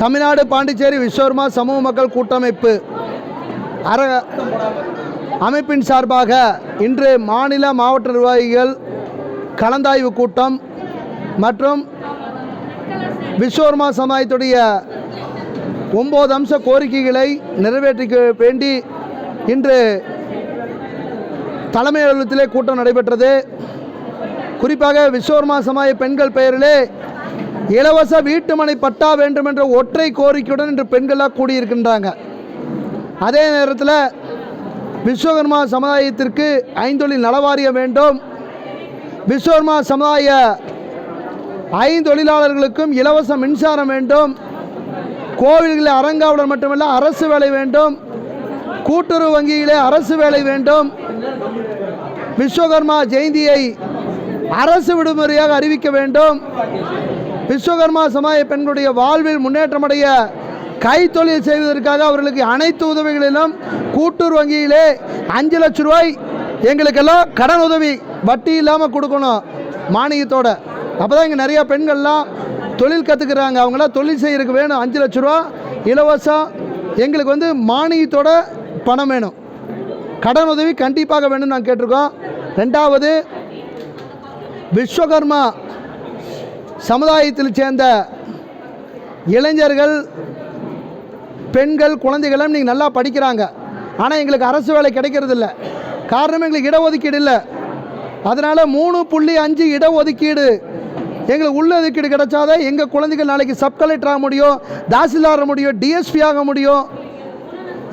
தமிழ்நாடு பாண்டிச்சேரி விஸ்வர்மா சமூக மக்கள் கூட்டமைப்பு அர அமைப்பின் சார்பாக இன்று மாநில மாவட்ட நிர்வாகிகள் கலந்தாய்வு கூட்டம் மற்றும் விஸ்வர்மா சமுதாயத்துடைய ஒம்பது அம்ச கோரிக்கைகளை நிறைவேற்றிக்க வேண்டி இன்று தலைமை அலுவலகத்திலே கூட்டம் நடைபெற்றது. குறிப்பாக விஸ்வர்மா சமாய பெண்கள் பெயரிலே இலவச வீட்டுமனை பட்டா வேண்டும் என்ற ஒற்றை கோரிக்கையுடன் இன்று பெண்களாக கூடியிருக்கின்றாங்க. அதே நேரத்தில் விஸ்வகர்மா சமுதாயத்திற்கு ஐந்தொழில் நலவாரியம் வேண்டும். விஸ்வகர்மா சமுதாய ஐந்தொழிலாளர்களுக்கும் இலவச மின்சாரம் வேண்டும். கோவில்களில் அரங்காவுடன் மட்டுமல்ல அரசு வேலை வேண்டும். கூட்டுறவு வங்கியிலே அரசு வேலை வேண்டும். விஸ்வகர்மா ஜெயந்தியை அரசு விடுமுறையாக அறிவிக்க வேண்டும். விஸ்வகர்மா சமாய பெண்களுடைய வாழ்வில் முன்னேற்றமடைய கைத்தொழில் செய்வதற்காக அவர்களுக்கு அனைத்து உதவிகளிலும் கூட்டுறவு வங்கியிலே அஞ்சு லட்ச ரூபாய் எங்களுக்கெல்லாம் கடன் உதவி வட்டி இல்லாமல் கொடுக்கணும் மானியத்தோட. அப்போ தான் இங்கே நிறையா பெண்கள்லாம் தொழில் கற்றுக்குறாங்க அவங்களாம் தொழில் செய்யறதுக்கு வேணும். அஞ்சு லட்ச ரூபா இலவசம் எங்களுக்கு வந்து மானியத்தோட பணம் வேணும். கடன் உதவி கண்டிப்பாக வேணும்னு நாங்கள் கேட்டிருக்கோம். ரெண்டாவது விஸ்வகர்மா சமுதாயத்தில் சேர்ந்த இளைஞர்கள் பெண்கள் குழந்தைகளும் நீங்கள் நல்லா படிக்கிறாங்க. ஆனால் எங்களுக்கு அரசு வேலை கிடைக்கிறது இல்ல காரணம் எங்களுக்கு இடஒதுக்கீடு இல்லை. அதனால் மூணு புள்ளி அஞ்சு இடஒதுக்கீடு எங்களுக்கு உள்ள ஒதுக்கீடு கிடைச்சாதான் எங்கள் குழந்தைகள் நாளைக்கு சப் கலெக்டர் ஆக முடியும் தாசில்தார் ஆக முடியும் டிஎஸ்பி ஆக முடியும்.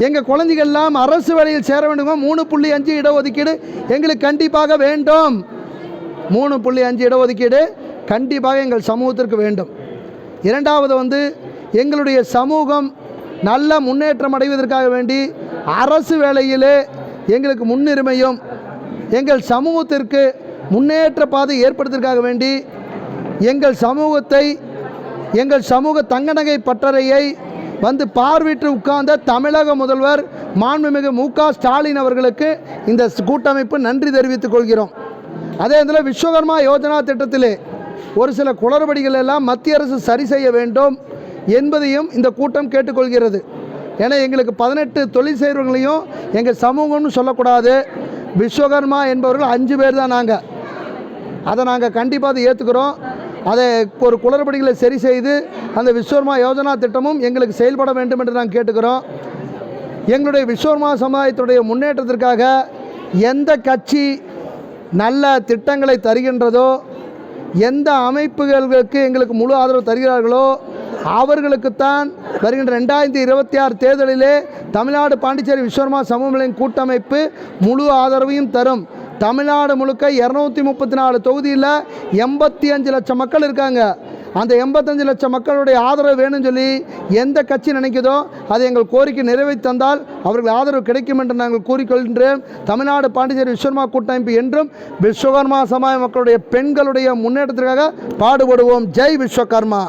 எங்கள் குழந்தைகள்லாம் அரசு வேலையில் சேர வேண்டுமா? மூணு புள்ளி அஞ்சு இடஒதுக்கீடு எங்களுக்கு கண்டிப்பாக வேண்டும். மூணு புள்ளி அஞ்சு இடஒதுக்கீடு கண்டிப்பாக எங்கள் சமூகத்திற்கு வேண்டும். இரண்டாவது வந்து எங்களுடைய சமூகம் நல்ல முன்னேற்றம் அடைவதற்காக வேண்டி அரசு வேலையிலே எங்களுக்கு முன்னுரிமையும் எங்கள் சமூகத்திற்கு முன்னேற்ற பாதை ஏற்படுத்துவதற்காக வேண்டி எங்கள் சமூகத்தை எங்கள் சமூக தங்கநகை பட்டறையை வந்து பார்வையிட்டு உட்கார்ந்த தமிழக முதல்வர் மாண்புமிகு மு க ஸ்டாலின் அவர்களுக்கு இந்த கூட்டமைப்பு நன்றி தெரிவித்துக் கொள்கிறோம். அதே இதில் விஸ்வகர்மா யோஜனா திட்டத்திலே ஒரு சில குளறுபடிகள் எல்லாம் மத்திய அரசு சரி செய்ய வேண்டும் என்பதையும் இந்த கூட்டம் கேட்டுக்கொள்கிறது. ஏன்னா எங்களுக்கு பதினெட்டு தொழில் செய்கிறவங்களையும் எங்கள் சமூகம்னு சொல்லக்கூடாது. விஸ்வகர்மா என்பவர்கள் அஞ்சு பேர் தான் நாங்கள் அதை நாங்கள் கண்டிப்பாக அதை ஏற்றுக்கிறோம் அதை ஒரு குளறுபடிகளை சரி செய்து அந்த விஸ்வகர்மா யோஜனா திட்டமும் எங்களுக்கு செயல்பட வேண்டும் என்று நாங்கள் கேட்டுக்கிறோம். எங்களுடைய விஸ்வகர்மா சமுதாயத்துடைய முன்னேற்றத்திற்காக எந்த கட்சி நல்ல திட்டங்களை தருகின்றதோ எந்த அமைப்புகளுக்கு எங்களுக்கு முழு ஆதரவு தருகிறார்களோ அவர்களுக்குத்தான் வருகின்ற ரெண்டாயிரத்தி இருபத்தி ஆறு தேர்தலிலே தமிழ்நாடு பாண்டிச்சேரி விஸ்வகர்மா சமூகங்களின் கூட்டமைப்பு முழு ஆதரவையும் தரும். தமிழ்நாடு முழுக்க இரநூத்தி முப்பத்தி நாலு தொகுதியில் எண்பத்தி அஞ்சு லட்சம் மக்கள் இருக்காங்க. அந்த எண்பத்தஞ்சு லட்சம் மக்களுடைய ஆதரவு வேணும்னு சொல்லி எந்த கட்சி நினைக்குதோ அதை எங்கள் கோரிக்கை நிறைவேற்றி தந்தால் அவர்கள் ஆதரவு கிடைக்கும் என்று நாங்கள் கூறிக்கொள்கின்றோம் தமிழ்நாடு பாண்டிச்சேரி விஸ்வகர்மா கூட்டமைப்பு என்றும் விஸ்வகர்மா சமுதாய மக்களுடைய பெண்களுடைய முன்னேற்றத்திற்காக பாடுபடுவோம். ஜெய் விஸ்வகர்மா.